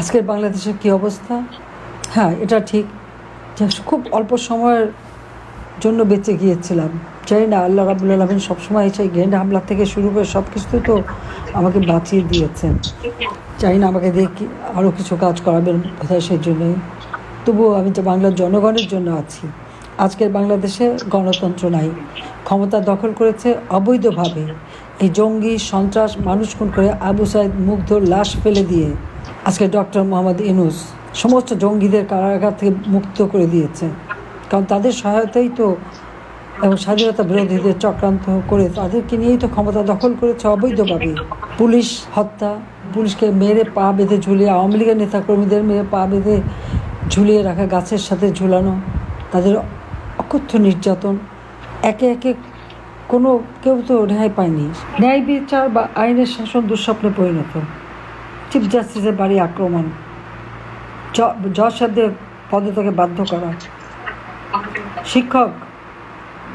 আজকের বাংলাদেশের কী অবস্থা? হ্যাঁ এটা ঠিক। যে খুব অল্প সময়ের জন্য বেঁচে গিয়েছিলাম। চাই না, আল্লাহ রাবুল আলমিন সবসময় সেই ঘেন্ড হামলা থেকে শুরু করে সব কিছু তো আমাকে বাঁচিয়ে দিয়েছেন। চাই না, আমাকে দিয়ে আরও কিছু কাজ করাবেন বোধহয় সেই জন্যই তবুও আমি তো বাংলার জনগণের জন্য আছি। আজকের বাংলাদেশে গণতন্ত্র নাই। ক্ষমতা দখল করেছে অবৈধভাবে। এই জঙ্গি, সন্ত্রাস, মানুষ খুন করে আবু সাইদ মুগ্ধ লাশ ফেলে দিয়ে আজকে ডক্টর মোহাম্মদ ইনুস সমস্ত জঙ্গিদের কারাগার থেকে মুক্ত করে দিয়েছে কারণ তাদের সহায়তাই তো এবং স্বাধীনতা বিরোধীদের চক্রান্ত করে তাদেরকে নিয়েই তো ক্ষমতা দখল করেছে অবৈধভাবে। পুলিশ হত্যা, পুলিশকে মেরে পা বেঁধে ঝুলিয়ে, আওয়ামী লীগের নেতাকর্মীদের মেরে পা বেঁধে ঝুলিয়ে রাখা, গাছের সাথে ঝুলানো, তাদের অকথ্য নির্যাতন। একে একে কোনো কেউ তো রেহাই পায়নি। ন্যায় বিচার বা আইনের শাসন দুঃস্বপ্নে পরিণত। চিফ জাস্টিসের বাড়ি আক্রমণ। জজ পদত্যাগে বাধ্য করা। শিক্ষক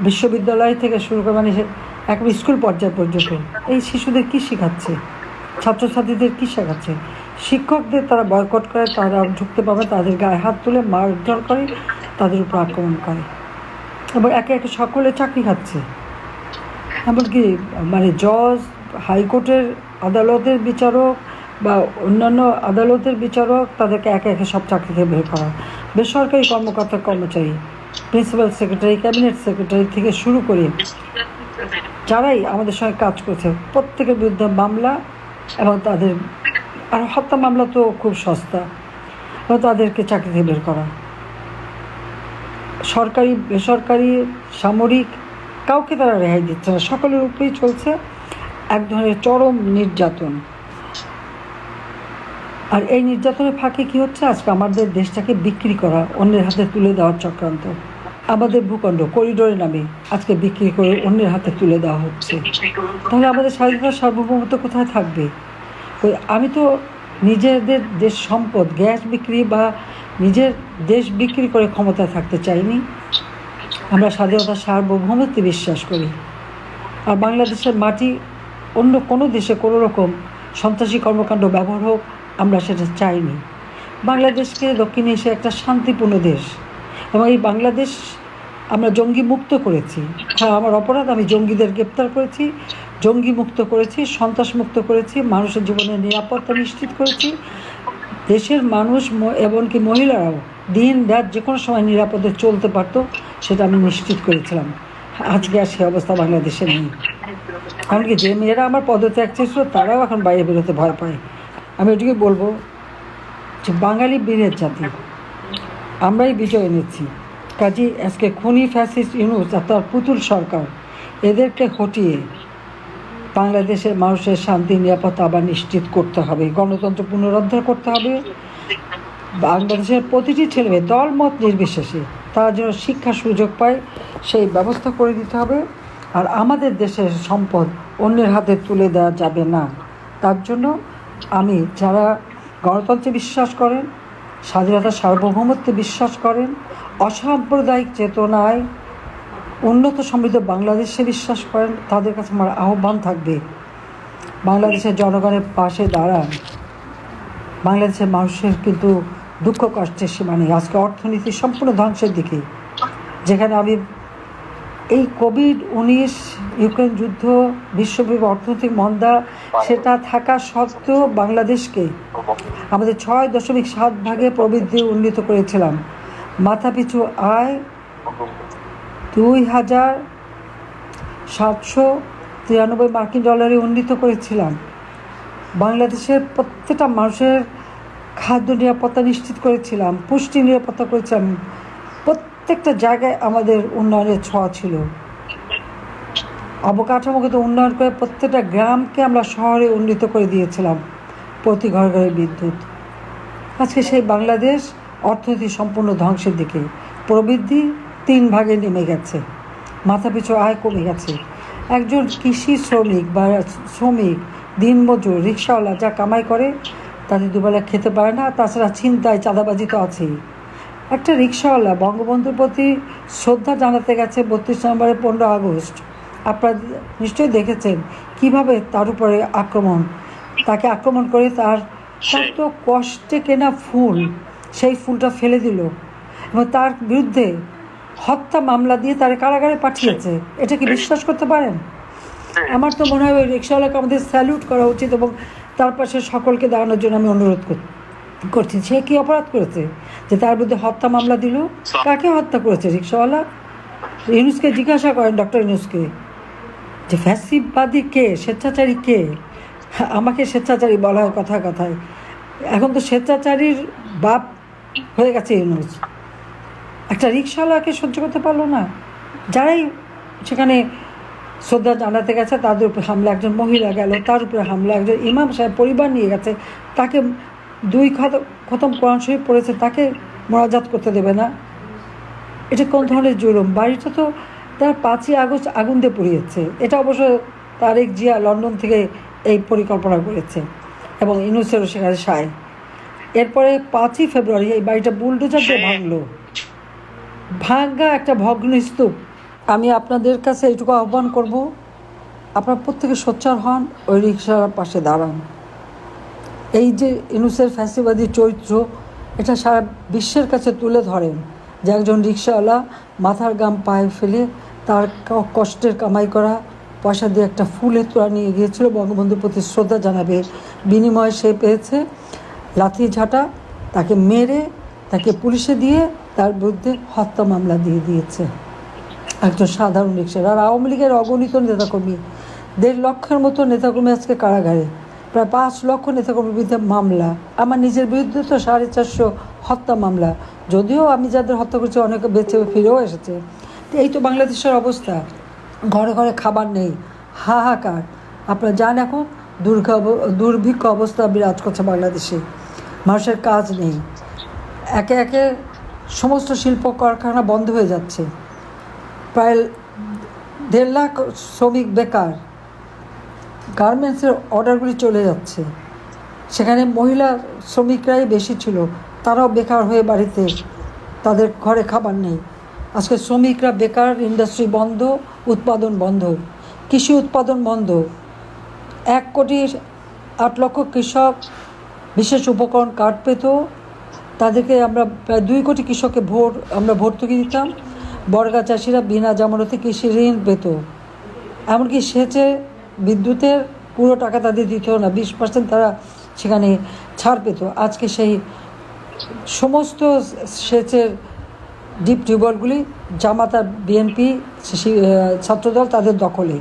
বিশ্ববিদ্যালয় থেকে শুরু করে মানে একদম স্কুল পর্যায় পর্যন্ত। এই শিশুদের কী শেখাচ্ছে? ছাত্রছাত্রীদের কী শেখাচ্ছে? শিক্ষকদের তারা বয়কট করে, তারা ঢুকতে পাবে তাদের গায়ে হাত তুলে মারধর করে, তাদের উপর আক্রমণ করে। এবং একে একে সকলে চাকরি খাচ্ছে। এমনকি মানে জজ, হাইকোর্টের আদালতের বিচারক বা অন্যান্য আদালতের বিচারক তাদেরকে একে একে সব চাকরি থেকে বের করা। বেসরকারি কর্মকর্তা কর্মচারী প্রিন্সিপাল সেক্রেটারি ক্যাবিনেট সেক্রেটারি থেকে শুরু করে যারাই আমাদের সঙ্গে কাজ করছে, প্রত্যেকের বিরুদ্ধে মামলা এবং তাদের আর হত্যা মামলা তো খুব সস্তা। এবং তাদেরকে চাকরি থেকে বের করা। সরকারি, বেসরকারি, সামরিক, কাউকে তারা রেহাই দিচ্ছে না। সকলের উপরেই চলছে এক ধরনের চরম নির্যাতন। আর এই নির্যাতনের ফাঁকে কি হচ্ছে? আজকে আমাদের দেশটাকে বিক্রি করা, অন্যের হাতে তুলে দেওয়ার চক্রান্ত। আমাদের ভূখণ্ড করিডোরের নামে আজকে বিক্রি করে অন্যের হাতে তুলে দেওয়া হচ্ছে। তাহলে আমাদের স্বাধীনতা সার্বভৌমত্ব কোথায় থাকবে? ওই আমি তো নিজেদের দেশ সম্পদ, গ্যাস বিক্রি বা নিজের দেশ বিক্রি করে ক্ষমতায় থাকতে চাইনি। আমরা স্বাধীনতা সার্বভৌমত্বে বিশ্বাস করি। আর বাংলাদেশের মাটি অন্য কোনো দেশে কোনো রকম সন্ত্রাসী কর্মকাণ্ড ব্যবহার হোক আমরা সেটা চাইনি। বাংলাদেশকে দক্ষিণ এশিয়া একটা শান্তিপূর্ণ দেশ। এবং এই বাংলাদেশ আমরা জঙ্গি মুক্ত করেছি। হ্যাঁ আমার অপরাধ, আমি জঙ্গিদের গ্রেপ্তার করেছি, জঙ্গি মুক্ত করেছি, সন্ত্রাস মুক্ত করেছি, মানুষের জীবনের নিরাপত্তা নিশ্চিত করেছি। দেশের মানুষ এমনকি মহিলারাও দিন, রাত যে কোনো সময় নিরাপদে চলতে পারতো, সেটা আমি নিশ্চিত করেছিলাম। আজকে আর সে অবস্থা বাংলাদেশে নেই। কারণ কি, যে মেয়েরা আমার পদত্যাগ চেয়েছিল, তারাও এখন বাইরে বেরোতে ভয় পায়। আমি এটুকুই বলব যে বাঙালি বীরের জাতি। আমরাই বিজয় এনেছি। কাজী আজকে খুনি ফ্যাসিস্ট ইউনুস আর তার পুতুল সরকার, এদেরকে হটিয়ে বাংলাদেশের মানুষের শান্তি, নিরাপত্তা আবার নিশ্চিত করতে হবে, গণতন্ত্র পুনরুদ্ধার করতে হবে। বাংলাদেশের প্রতিটি ছেলে মেয়ে দলমত নির্বিশেষে তারা যেন শিক্ষার সুযোগ পায়, সেই ব্যবস্থা করে দিতে হবে। আর আমাদের দেশের সম্পদ অন্যের হাতে তুলে দেওয়া যাবে না। তার জন্য আমি যারা গণতন্ত্রে বিশ্বাস করেন, স্বাধীনতা, সার্বভৌমত্বে বিশ্বাস করেন, অসাম্প্রদায়িক চেতনায় উন্নত সমৃদ্ধ বাংলাদেশে বিশ্বাস করেন, তাদের কাছে আমার আহ্বান থাকবে, বাংলাদেশের জনগণের পাশে দাঁড়ান। বাংলাদেশের মানুষের কিন্তু দুঃখ কষ্টের সীমা নেই। আজকে অর্থনীতি সম্পূর্ণ ধ্বংসের দিকে। যেখানে আমি এই কোভিড উনিশ ইউক্রেন যুদ্ধ, বিশ্বব্যাপী অর্থনৈতিক মন্দা, সেটা থাকা সত্ত্বেও বাংলাদেশকে আমাদের ছয় দশমিক সাত ভাগে প্রবৃদ্ধি উন্নীত করেছিলাম। মাথাপিছু আয় দুই হাজার সাতশো তিরানব্বই মার্কিন ডলারে উন্নীত করেছিলাম। বাংলাদেশের প্রত্যেকটা মানুষের খাদ্য নিরাপত্তা নিশ্চিত করেছিলাম, পুষ্টি নিরাপত্তা করেছিলাম। প্রত্যেকটা জায়গায় আমাদের উন্নয়নের ছোঁয়া ছিল। অবকাঠামোগত উন্নয়ন করে প্রত্যেকটা গ্রামকে আমরা শহরে উন্নীত করে দিয়েছিলাম প্রতি ঘরে ঘরে বিদ্যুৎ। আজকে সেই বাংলাদেশ অর্থনীতি সম্পূর্ণ ধ্বংসের দিকে। প্রবৃদ্ধি তিন ভাগে নেমে গেছে। মাথাপিছু আয় কমে গেছে। একজন কৃষি শ্রমিক বা শ্রমিক দিনমজুর, রিক্সাওয়ালা যা কামাই করে, তাদের দুবেলা খেতে পারে না, তাছাড়া ছিনতাই চাঁদাবাজি তো আছেই। একটা রিক্সাওয়ালা বঙ্গবন্ধুর প্রতি শ্রদ্ধা জানাতে গেছে বত্রিশ নম্বরের পনেরো আগস্ট। আপনারা নিশ্চয়ই দেখেছেন কীভাবে তার উপরে আক্রমণ। তাকে আক্রমণ করে তার তার সেই তো কষ্টে কেনা ফুল সেই ফুলটা ফেলে দিল এবং তার বিরুদ্ধে হত্যা মামলা দিয়ে তার কারাগারে পাঠিয়েছে। এটা কি বিশ্বাস করতে পারেন? আমার তো মনে হয় ওই রিক্সাওয়ালাকে আমাদের স্যালিউট করা উচিত এবং তার পাশে সকলকে দাঁড়ানোর জন্য আমি অনুরোধ কর- করছি? সে কি অপরাধ করেছে? যে তার বিরুদ্ধে হত্যা মামলা দিল? কাকে হত্যা করেছে? রিক্সাওয়ালা? ইউনুসকে জিজ্ঞাসা করেন ডক্টর ইউনুসকে। যে ফ্যাসিবাদী কে? স্বেচ্ছাচারী কে? আমাকে স্বেচ্ছাচারী বলা হয় কথায় কথায়। এখন তো স্বেচ্ছাচারীর বাপ হয়ে গেছে ইউনুস। একটা রিক্সাওয়ালাকে সহ্য করতে পারল না। যারাই সেখানে শ্রদ্ধা জানাতে গেছে তাদের উপরে হামলা একজন মহিলা গেল তার উপরে হামলা একজন ইমাম সাহেব পরিবার নিয়ে গেছে তাকে দুই খত- খতম কোরআন শরীফ পড়েছে তাকে মোনাজাত করতে দেবে না। এটা কোন ধরনের জুলুম? বাড়িটা তো তার পাঁচই আগস্ট আগুন দিয়ে পুড়িয়েছে। এটা অবশ্য তারেক জিয়া লন্ডন থেকে এই পরিকল্পনা করেছে এবং ইউনুসেরও সেখানে সায়। এরপরে পাঁচই ফেব্রুয়ারি এই বাড়িটা বুলডোজার দিয়ে ভাঙলো। ভাঙ্গা একটা ভগ্ন স্তূপ আমি আপনাদের কাছে এইটুকু আহ্বান করব। আপনার প্রত্যেকে সোচ্চার হন ওই রিক্সার পাশে দাঁড়ান। এই যে ইনুসের ফ্যাসিবাদী চরিত্র, এটা সারা বিশ্বের কাছে তুলে ধরেন যে একজন রিক্সাওয়ালা মাথার গাম পায়ে ফেলে তার কষ্টের কামাই করা, পয়সা দিয়ে একটা ফুলের তোড়া নিয়ে গিয়েছিল বঙ্গবন্ধুর প্রতি শ্রদ্ধা জানাবে। বিনিময়ে সে পেয়েছে লাথি ঝাঁটা, তাকে মেরে, তাকে পুলিশে দিয়ে তার বিরুদ্ধে হত্যা মামলা দিয়ে দিয়েছে। একজন সাধারণ রিক্সার আর আওয়ামী লীগের অগণিত নেতাকর্মী, দেড় লক্ষের মতো নেতাকর্মী আজকে কারাগারে। প্রায় পাঁচ লক্ষ নেতাকর্মীর বিরুদ্ধে মামলা। আমার নিজের বিরুদ্ধে তো সাড়ে চারশো হত্যা মামলা। যদিও আমি যাদের হত্যা করেছি, অনেকে বেঁচে ফিরেও এসেছে। তো এই তো বাংলাদেশের অবস্থা। ঘরে ঘরে খাবার নেই। হাহাকার। আপনারা যান এখন। দুর্গা দুর্ভিক্ষ অবস্থা বিরাজ করছে বাংলাদেশে। মানুষের কাজ নেই। একে একে সমস্ত শিল্প কারখানা বন্ধ হয়ে যাচ্ছে। প্রায় দেড় লাখ শ্রমিক বেকার। গার্মেন্টসের অর্ডারগুলি চলে যাচ্ছে। সেখানে মহিলা শ্রমিকরাই বেশি ছিল, তারাও বেকার হয়ে বাড়িতে তাদের ঘরে খাবার নেই। আজকে শ্রমিকরা বেকার, ইন্ডাস্ট্রি বন্ধ, উৎপাদন বন্ধ, কৃষি উৎপাদন বন্ধ। এক কোটি আট লক্ষ কৃষক বিশেষ উপকরণ কার্ড পেত। তাদেরকে আমরা প্রায় দুই কোটি কৃষককে ভোট, আমরা ভর্তুকি দিতাম। বর্গা চাষিরা বিনা জামানতে কৃষি ঋণ পেত। এমনকি সেচে বিদ্যুতের পুরো টাকা তাদের দিত না, বিশ পার্সেন্ট তারা সেখানে ছাড় পেত। আজকে সেই সমস্ত সেচের ডিপ টিউবওয়েলগুলি জামাতা বিএনপি ছাত্রদল তাদের দখলে।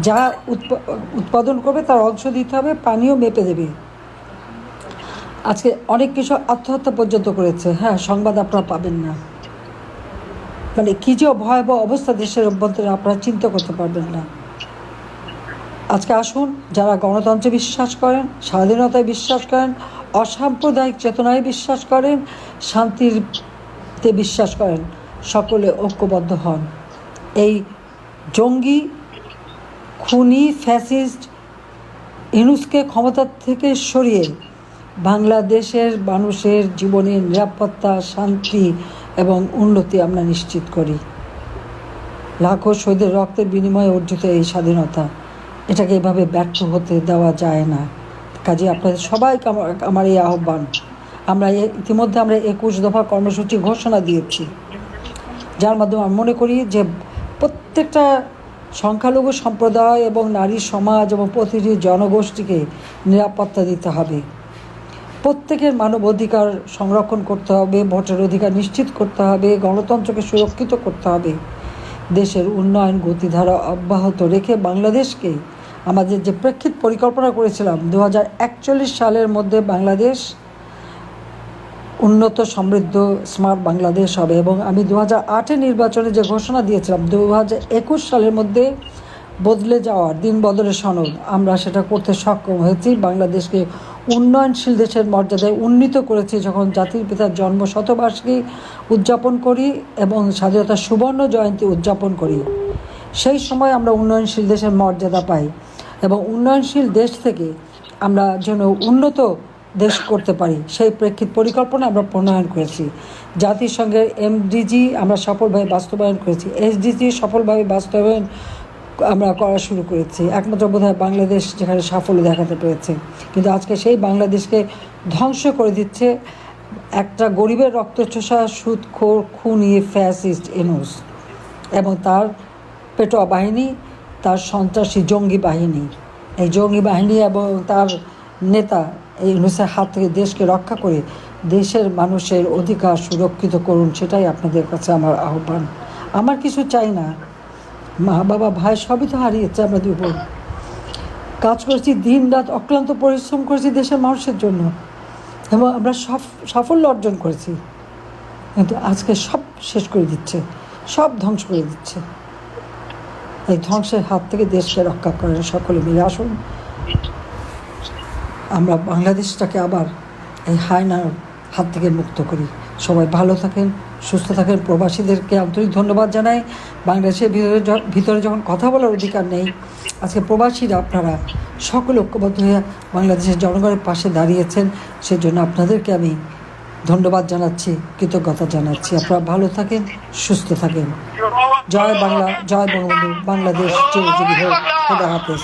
যা উৎপা- উৎপাদন করবে তার অংশ দিতে হবে, পানিও মেপে দেবে। আজকে অনেক কিছু আত্মহত্যা পর্যন্ত করেছে। হ্যাঁ সংবাদ আপনারা পাবেন না। মানে কী যে ভয়াবহ অবস্থা দেশের অভ্যন্তরে, আপনারা চিন্তা করতে পারবেন না। আজকে আসুন, যারা গণতন্ত্রে বিশ্বাস করেন, স্বাধীনতায় বিশ্বাস করেন, অসাম্প্রদায়িক চেতনায় বিশ্বাস করেন, শান্তিতে বিশ্বাস করেন, সকলে ঐক্যবদ্ধ হন। এই জঙ্গি, খুনি, ফ্যাসিস্ট, ইনুসকে ক্ষমতা থেকে সরিয়ে বাংলাদেশের মানুষের জীবনের নিরাপত্তা, শান্তি এবং উন্নতি আমরা নিশ্চিত করি। লাখো শহীদের রক্তের বিনিময়ে অর্জিত এই স্বাধীনতা। এটাকে এভাবে ব্যর্থ হতে দেওয়া যায় না। কাজে আপনাদের সবাইকে আমার আমার এই আহ্বান। আমরা ইতিমধ্যে আমরা একুশ দফা কর্মসূচি ঘোষণা দিয়েছি। যার মাধ্যমে আমি মনে করি যে প্রত্যেকটা সংখ্যালঘু সম্প্রদায় এবং নারী সমাজ এবং প্রতিটি জনগোষ্ঠীকে নিরাপত্তা দিতে হবে। প্রত্যেকের মানব অধিকার সংরক্ষণ করতে হবে, ভোটের অধিকার নিশ্চিত করতে হবে, গণতন্ত্রকে সুরক্ষিত করতে হবে। দেশের উন্নয়ন গতিধারা অব্যাহত রেখে বাংলাদেশকে আমাদের যে প্রেক্ষিত পরিকল্পনা করেছিলাম দু হাজার একচল্লিশ সালের মধ্যে বাংলাদেশ উন্নত, সমৃদ্ধ, স্মার্ট বাংলাদেশ হবে এবং আমি দু হাজার নির্বাচনে যে ঘোষণা দিয়েছিলাম দু একুশ সালের মধ্যে বদলে যাওয়ার দিন বদলের সনদ, আমরা সেটা করতে সক্ষম হয়েছি। বাংলাদেশকে উন্নয়নশীল দেশের মর্যাদায় উন্নীত করেছি যখন জাতির পিতার জন্ম শতবার্ষিকী উদযাপন করি এবং স্বাধীনতার সুবর্ণ জয়ন্তী উদযাপন করি। সেই সময় আমরা উন্নয়নশীল দেশের মর্যাদা পাই এবং উন্নয়নশীল দেশ থেকে আমরা যেন উন্নত দেশ করতে পারি, সেই প্রেক্ষিত পরিকল্পনা আমরা প্রণয়ন করেছি। জাতিসংঘের এমডিজি আমরা সফলভাবে বাস্তবায়ন করেছি। এসডিজি সফলভাবে বাস্তবায়ন আমরা করা শুরু করেছি। একমাত্র বোধহয় বাংলাদেশ যেখানে সাফল্য দেখাতে পেরেছে। কিন্তু আজকে সেই বাংলাদেশকে ধ্বংস করে দিচ্ছে একটা গরিবের রক্তচোষা, সুদখোর, খুনি, ফ্যাসিস্ট এনোস এবং তার পেটোয়া বাহিনী, তার সন্ত্রাসী জঙ্গি বাহিনী। এই জঙ্গি বাহিনী এবং তার নেতা এই ইউনুসের হাত থেকে দেশকে রক্ষা করে দেশের মানুষের অধিকার সুরক্ষিত করুন, সেটাই আপনাদের কাছে আমার আহ্বান। আমার কিছু চাই না। মা বাবা ভাই সবই তো হারিয়েছে আমাদের উপর। কাজ করেছি, দিন রাত অক্লান্ত পরিশ্রম করেছি দেশের মানুষের জন্য। এবং আমরা সাফল্য অর্জন করেছি। কিন্তু আজকে সব শেষ করে দিচ্ছে, সব ধ্বংস করে দিচ্ছে। এই ধ্বংসের হাত থেকে দেশকে রক্ষা করেন সকলে মিলে আসুন। আমরা বাংলাদেশটাকে আবার এই হায়নার হাত থেকে মুক্ত করি। সবাই ভালো থাকেন। সুস্থ থাকেন প্রবাসীদেরকে আন্তরিক ধন্যবাদ জানাই। বাংলাদেশের ভিতরে ভিতরে যখন কথা বলার অধিকার নেই, আজকে প্রবাসীরা আপনারা সকল ঐক্যবদ্ধ হয়ে বাংলাদেশের জনগণের পাশে দাঁড়িয়েছেন, সেজন্য আপনাদেরকে আমি ধন্যবাদ জানাচ্ছি, কৃতজ্ঞতা জানাচ্ছি। আপনারা ভালো থাকেন, সুস্থ থাকেন। জয় বাংলা, জয় বঙ্গবন্ধু, বাংলাদেশ চিরজীবী হোক হাফেজ।